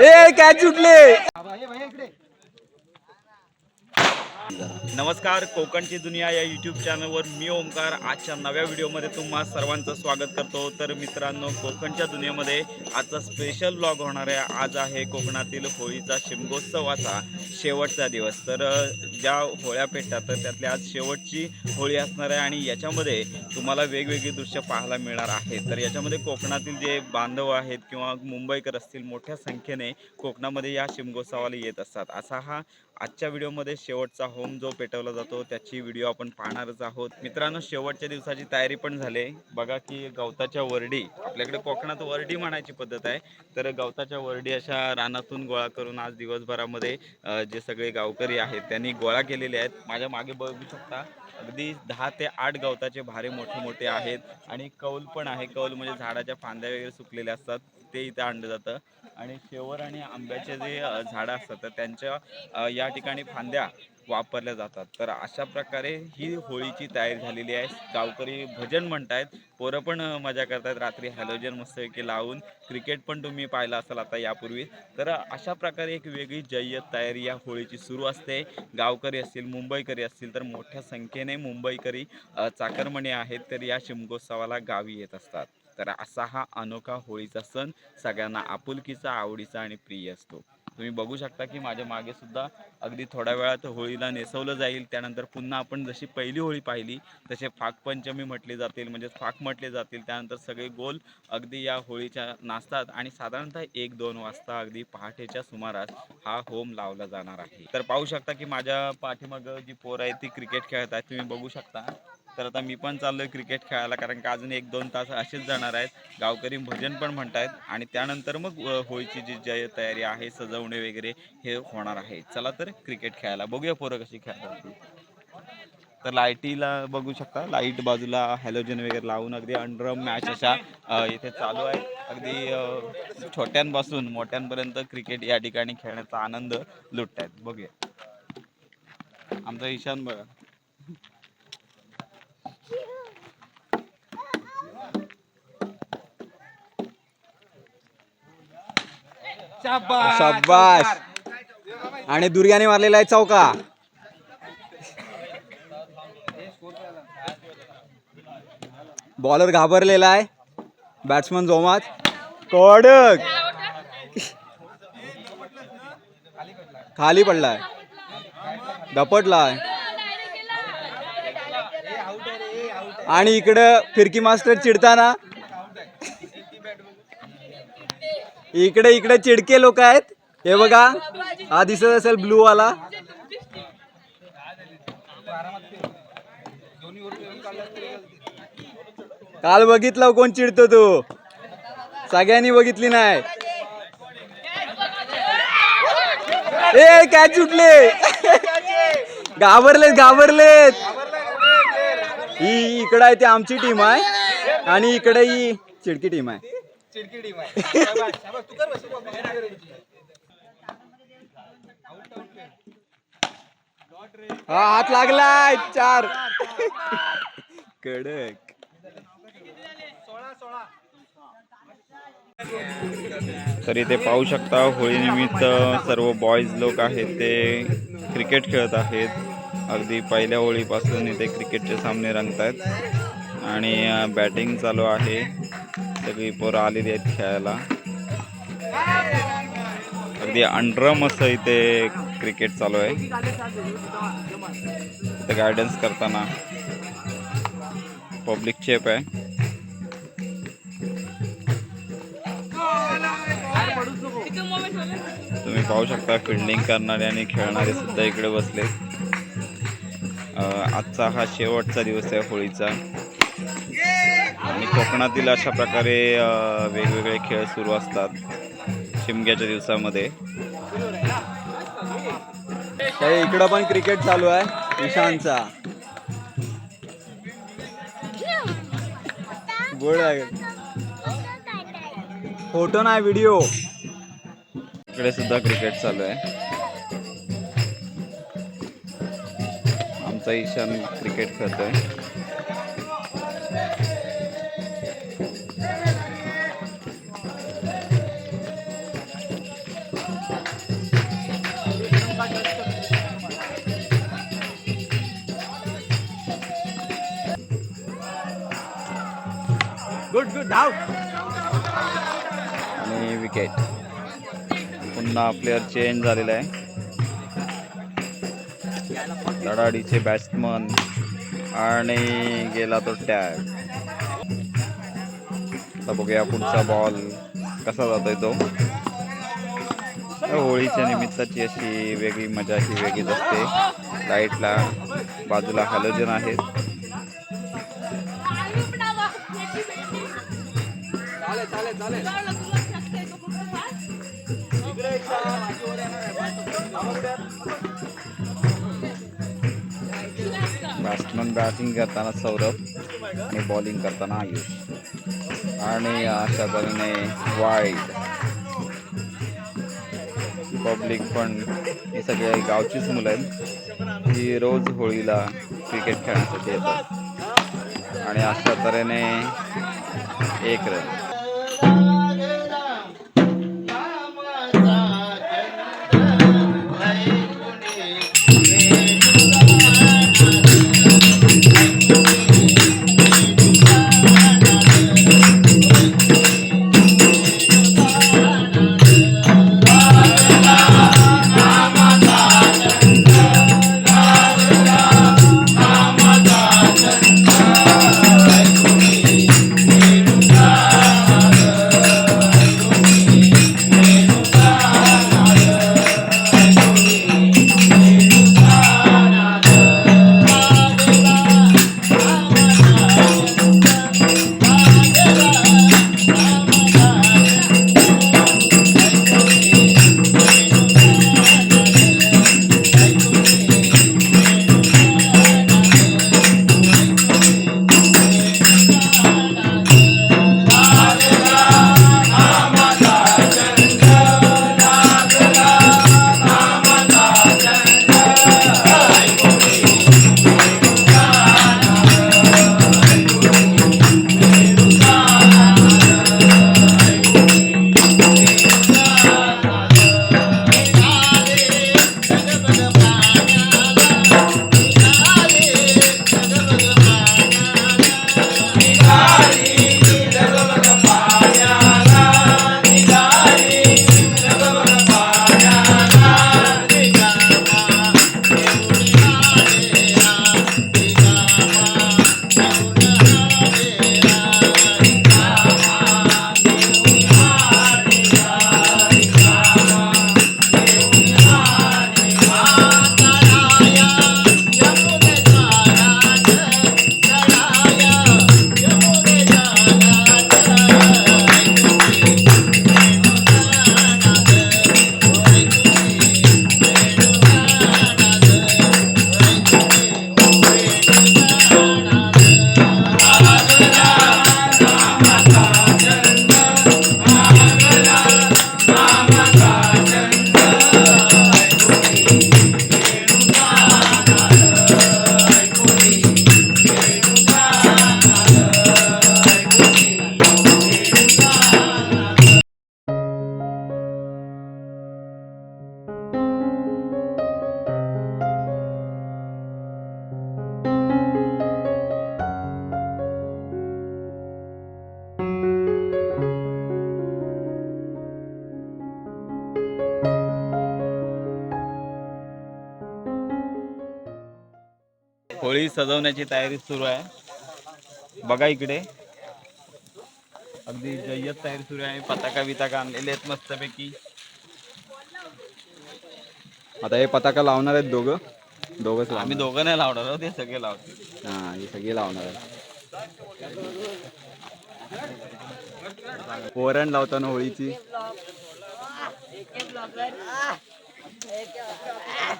ए catch सुटले नमस्कार कोकणची दुनिया या यूट्यूब चॅनलवर मी ओमकार आजच्या नव्या व्हिडिओमध्ये तुम्हा सर्वांचं स्वागत करतो. तर मित्रांनो कोकणच्या दुनियेमध्ये आजचा स्पेशल ब्लॉग होणार आहे. आज आहे कोकणातील होळीचा शिमगोत्सवाचा शेवटचा दिवस. तर ज्या होळ्या पेटतात तर त्यातली आज शेवटची होळी असणार आहे आणि याच्यामध्ये तुम्हाला वेगवेगळी दृश्य पाहायला मिळणार आहेत तर याच्यामध्ये कोकणातील जे बांधव आहेत किंवा मुंबईकर असतील मोठ्या संख्येने कोकणामध्ये या शिमगोत्सवाला येत असतात. असा हा आजच्या व्हिडिओमध्ये शेवटचा होम जो पेटवला जातो त्याची व्हिडिओ आपण पाहणारच आहोत. मित्रांनो शेवटच्या दिवसाची तयारी पण झाली आहे. बघा की गवताच्या वरडी आपल्याकडे कोकणात वरडी म्हणायची पद्धत आहे. तर गवताच्या वरडी अशा रानातून गोळा करून आज दिवसभरामध्ये जे सगळे गावकरी आहेत त्यांनी गोळा केलेले आहेत. माझ्या मागे बघू शकता अगदी दहा ते आठ गवताचे भारे मोठे मोठे आहेत आणि कौल पण आहे. कौल म्हणजे झाडाच्या फांद्या वगैरे सुकलेल्या असतात ते इथं आणलं जातं. आणि शेवर आणि आंब्याचे जे झाडं असतात त्यांच्या या ठिकाणी फांद्या वापरल्या जातात. तर अशा प्रकारे ही होळीची तयारी झालेली आहे. गावकरी भजन म्हणतायत पोरं पण मजा करतायत. रात्री हॅलोजन मस्तपैकी लावून क्रिकेट पण तुम्ही पाहिलं असाल आता यापूर्वी. तर अशा प्रकारे एक वेगळी जय्यत तयारी या होळीची सुरू असते. गावकरी असतील मुंबईकरी असतील तर मोठ्या संख्येने मुंबईकरी चाकरमणी आहेत तर या शिमगोत्सवाला गावी येत असतात. तर असा हा अनोखा होळीचा सण सगळ्यांना आपुलकीचा आवडीचा आणि प्रिय असतो. तुम्ही बघू शकता की माझ्या मागे सुद्धा अगदी थोड्या वेळात होळीला नेसवलं जाईल. त्यानंतर पुन्हा आपण जशी पहिली होळी पाहिली तसे फाकपंचमी म्हटली जातील म्हणजे फाक म्हटले जातील. त्यानंतर सगळे गोल अगदी या होळीच्या नाचतात आणि साधारणतः एक दोन वाजता अगदी पहाटेच्या सुमारास हा होम लावला जाणार आहे. तर पाहू शकता की माझ्या पाठीमागं जी पोरं आहेत ती क्रिकेट खेळत आहेत. तुम्ही बघू शकता. तर आता मी पण चाललोय क्रिकेट खेळायला कारण का अजून एक दोन तास असेच जाणार आहेत. गावकरी भजन पण म्हणतायत आणि त्यानंतर मग होळीची जी जय तयारी आहे सजवणे वगैरे हे होणार आहे. चला तर क्रिकेट खेळायला बघूया पोरं कशी खेळतात तर लाईटीला बघू शकता लाइट बाजूला हॅलोजन वगैरे लावून अगदी अंडर मॅच अशा इथे चालू आहे अगदी छोट्यांपासून मोठ्यांपर्यंत क्रिकेट या ठिकाणी खेळण्याचा आनंद लुटतायत. बघूया. आमचा ईशान बघा. शाबाश आणि दुर्गाने मारलेला आहे चौका. बॉलर घाबरलेला आहे. बॅट्समन जोमात. कडक. खाली पडलाय. दपटलाय आणि इकडं फिरकी मास्टर चिडताना इकडे इकडे चिडके लोक आहेत. हे बघा हा दिसत असेल ब्लू वाला. काल बघितलं कोण चिडतो तो? सगळ्यांनी बघितली नाही. ए काय चुटले घाबरलेत घाबरलेत. ही इकडं आहे ती आमची टीम आहे. आणि इकडे ही चिडकी टीम आहे. हा हात लागलाय चार. कडक. तर इथे पाहू शकता होळीनिमित्त सर्व बॉईज लोक आहेत ते क्रिकेट खेळत आहेत. अगदी पहिल्या होळीपासून इथे क्रिकेटचे सामने रंगत आहेत आणि बॅटिंग चालू आहे. सगळी पोरं आलेली आहेत खेळायला. अगदी अंडरम असं इथे क्रिकेट चालू आहे. इथे गायडन्स करताना. पब्लिक चेप आहे. तुम्ही पाहू शकता फिल्डिंग करणारे आणि खेळणारे सुद्धा इकडे बसले आजचा हा शेवटचा दिवस आहे होळीचा. आणि कोकणातील अशा प्रकारे वेगवेगळे खेळ सुरू असतात शिमग्याच्या दिवसामध्ये. इकडं पण क्रिकेट चालू आहे ईशानचा बोल फोटो नाही व्हिडिओ. इकडे सुद्धा क्रिकेट चालू आहे. आमचा ईशान क्रिकेट खेळतोय. गुड गुड धाव आणि विकेट पुन्हा प्लेअर चेंज झालेला आहे. लढाडीचे बॅट्समन आणि गेला तो टॅग आता बघूया पुढचा बॉल कसा जातोय तो. होळीच्या निमित्ताची अशी वेगळी मजा ही वेगळीच असते. लाईटला बाजूला हॅलोजन आहेत. बॅट्समन बॅटिंग करताना सौरभ आणि बॉलिंग करताना आयुष. आणि अशा तऱ्हेने वाईड पब्लिक पण ही सगळी गावचीच मुलं आहेत. ही रोज होळीला क्रिकेट खेळण्यासाठी येतात. आणि अशा तऱ्हेने एक रन होळी सजवण्याची तयारी सुरू आहे. बघा इकडे. अगदी जय्यत तयारी सुरू आहे. पताका बिताका आणलेले आहेत मस्तपैकी. आता हे पताका लावणार आहेत दोघं. दोघंच आम्ही दोघं नाही लावणार आहोत, ते सगळे लावतो हा ही सगळी लावणार आहे पोरण लावताना होळीची.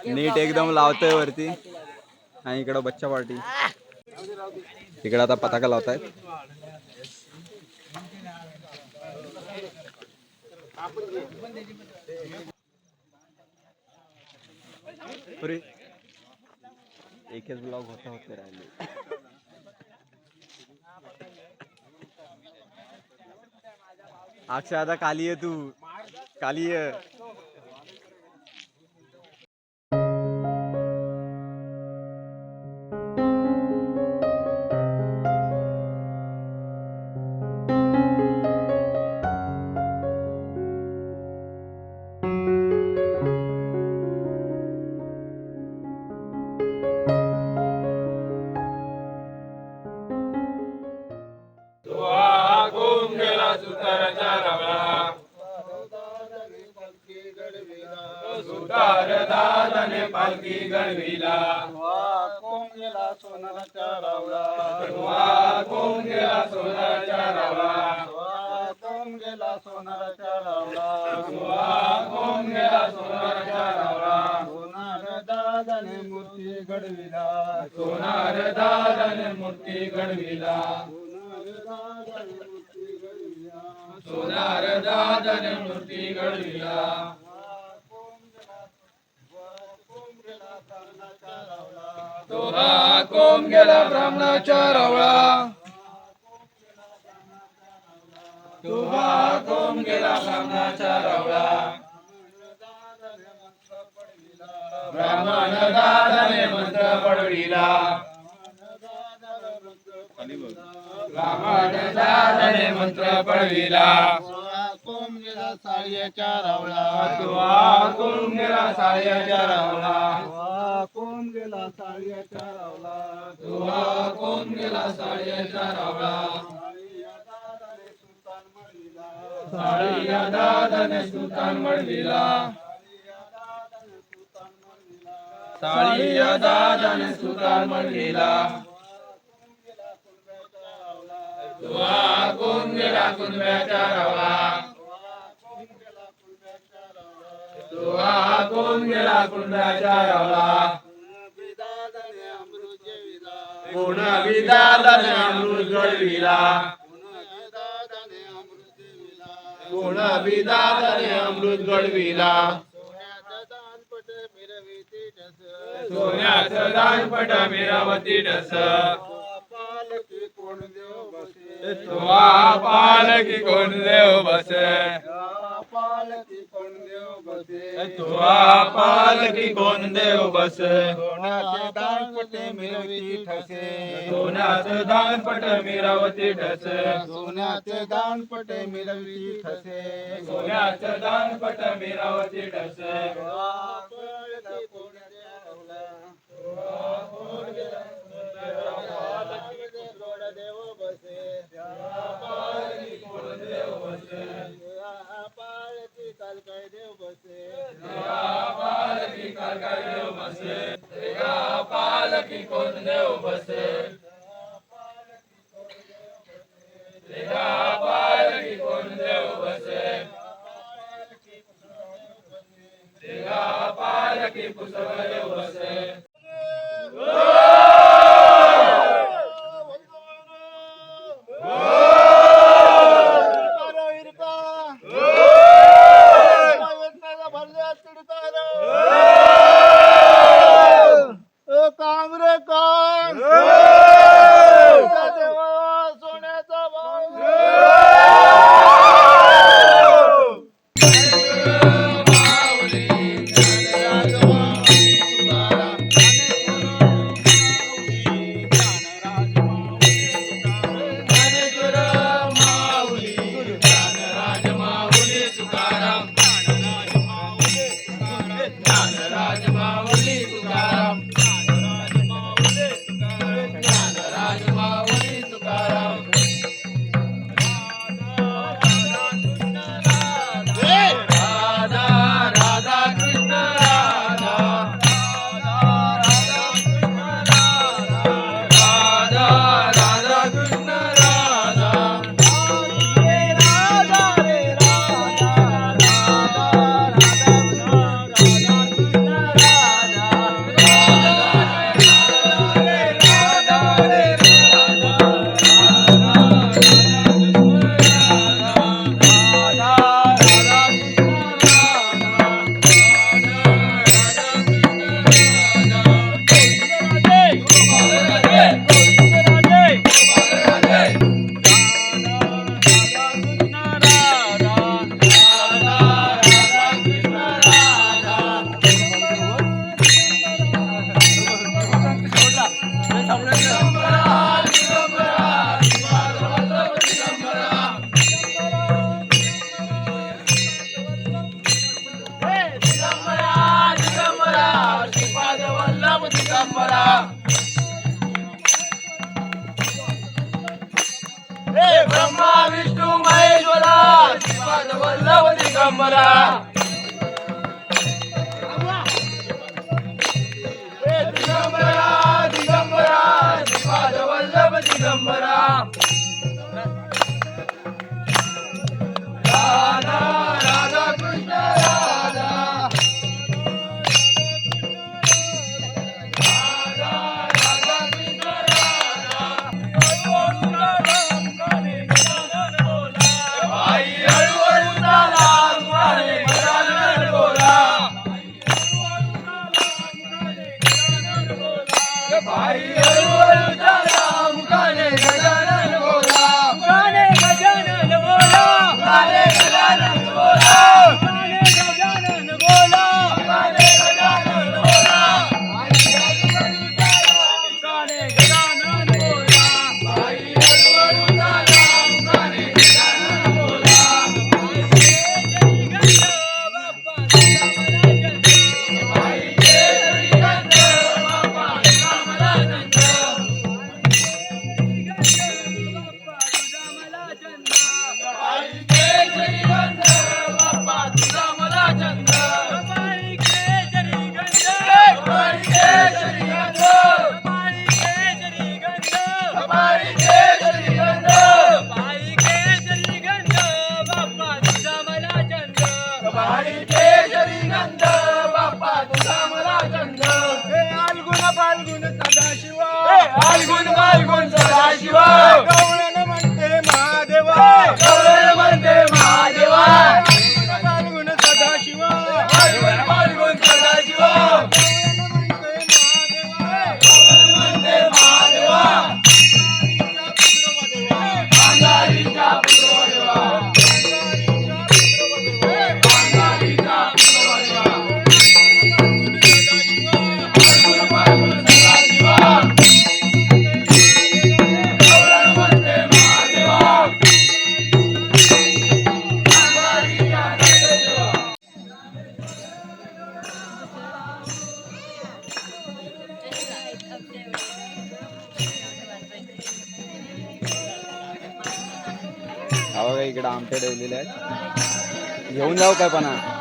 नीट एकदम लावतोय वरती. आणि इकडं बच्चा पार्टी. इकडे आता पताका लावतायत. आहेत एकच ब्लॉग होता होते राहिले. अक्षय आता काली आहे तू. काली आहे. पालखी घडविला कोण गेला सोनाराच्या रावळा. वा कोण गेला सोनाच्या रावळा. कोण गेला सोनाराच्या रावळा. कोण गेला सोनाच्या रावळा. सोनार दादाने मूर्ती घडविला. सोनार दादाने मूर्ती घडविला. सोनार दादाने मूर्ती घडविला. तो हा कोण गेला ब्राह्मणाच्या रावळा. तो हा गेला ब्राह्मणाच्या रावळा. ब्राह्मण दादाने मंत्र पडविला. ब्राह्मण दादाने मंत्र पडविला. कोण गेला साळ्याच्या रावळा. तो हा गेला साळ्याच्या रावळा. कोण गेला साळ्याच्या रावळा तो कोण गेला साळ्याच्या रावळा साळीया दादाने सुलतान मळविला. साळीया दादाने सुलतान मळविला. तुहा कोण गेला कुंब्याच्या रावळा कोण गेला कुंब्याच्या रावळा कोण विदादाने अमृत घडविला कोण विदादाने अमृत घडविला सोन्याचं दानपट मिरावती डस. पालकी कोण देव बसे पालकी कोण देव बसे. पालकी कोण देव बसे. तुहा पालकी कोण देव बसे. सोन्याचे दानपटे मिरविती ठसे. सोन्याचं दानपट मिरावती डस सोन्याचे दानपटे मिरविती ठसे. सोन्याचं दानपट मिरावती पालकी कोण देव बसे. पालकी काल काय देव बसे. पालकी काल काय देव बसे पालकी कोण देव बसे. दिगंबरा हे ब्रह्मा विष्णू महेश्वरा शिवाद वल्लभ दिगंबरा हे दिगंबरा दिगंबरा शिवाद वल्लभ दिगंबरा आहेत घेऊन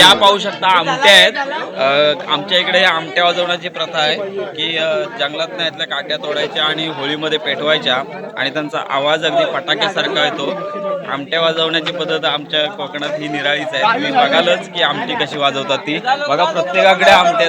या पाहू शकता आमट्या आहेत. आमच्या इकडे आमट्या वाजवण्याची प्रथा आहे की जंगलात नाहीतल्या काट्या तोडायच्या आणि होळीमध्ये पेटवायच्या आणि त्यांचा आवाज अगदी फटाक्यासारखा येतो. आमट्या वाजवण्याची पद्धत आमच्या कोकणात ही निराळीच आहे. तुम्ही बघालच की आमटी कशी वाजवतात ती. बघा प्रत्येकाकडे आमट्या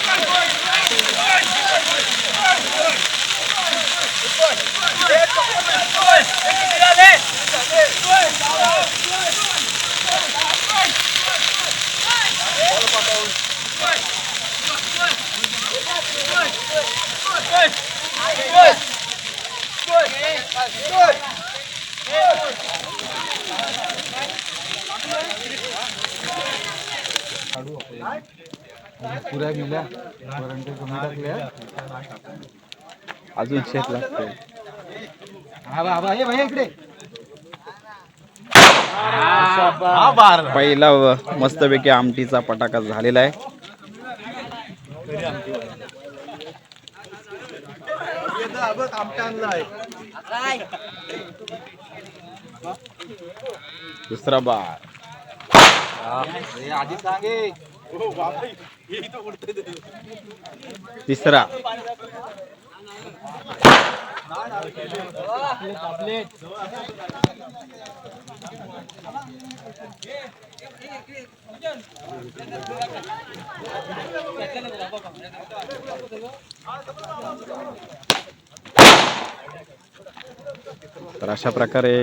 अशा उदबोय उदबोय उदबोय उदबोय अजून शेत लागते. पहिला मस्तपैकी आमटीचा पटाका झालेला आहे. दुसरा बार. तिसरा. तर अशा प्रकारे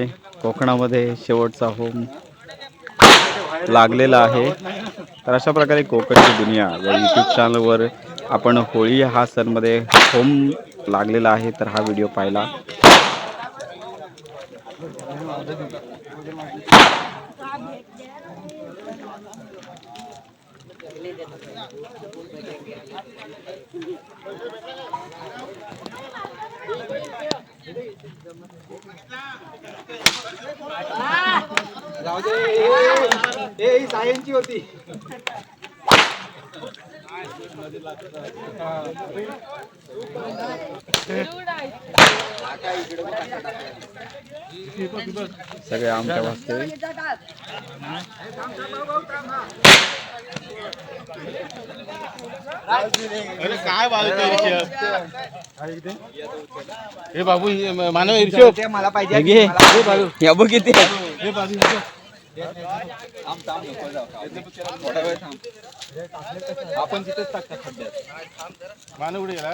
कोकणामध्ये शेवटचा होम लागलेला आहे. तर अशा प्रकारे कोकणची दुनिया या यूट्यूब चॅनलवर आपण होळी हा सणमध्ये होम लागलेला आहे तर हा व्हिडिओ पाहिला. होती. सगळे आमच्या वाजते अरे काय बाजू हे बाबू मानव ईर्ष्य मला पाहिजे. हे बघ किती. हे बाजू ईर्ष्य. आपण तिथेच टाकता खड्ड्यात मानव कुठे गेला.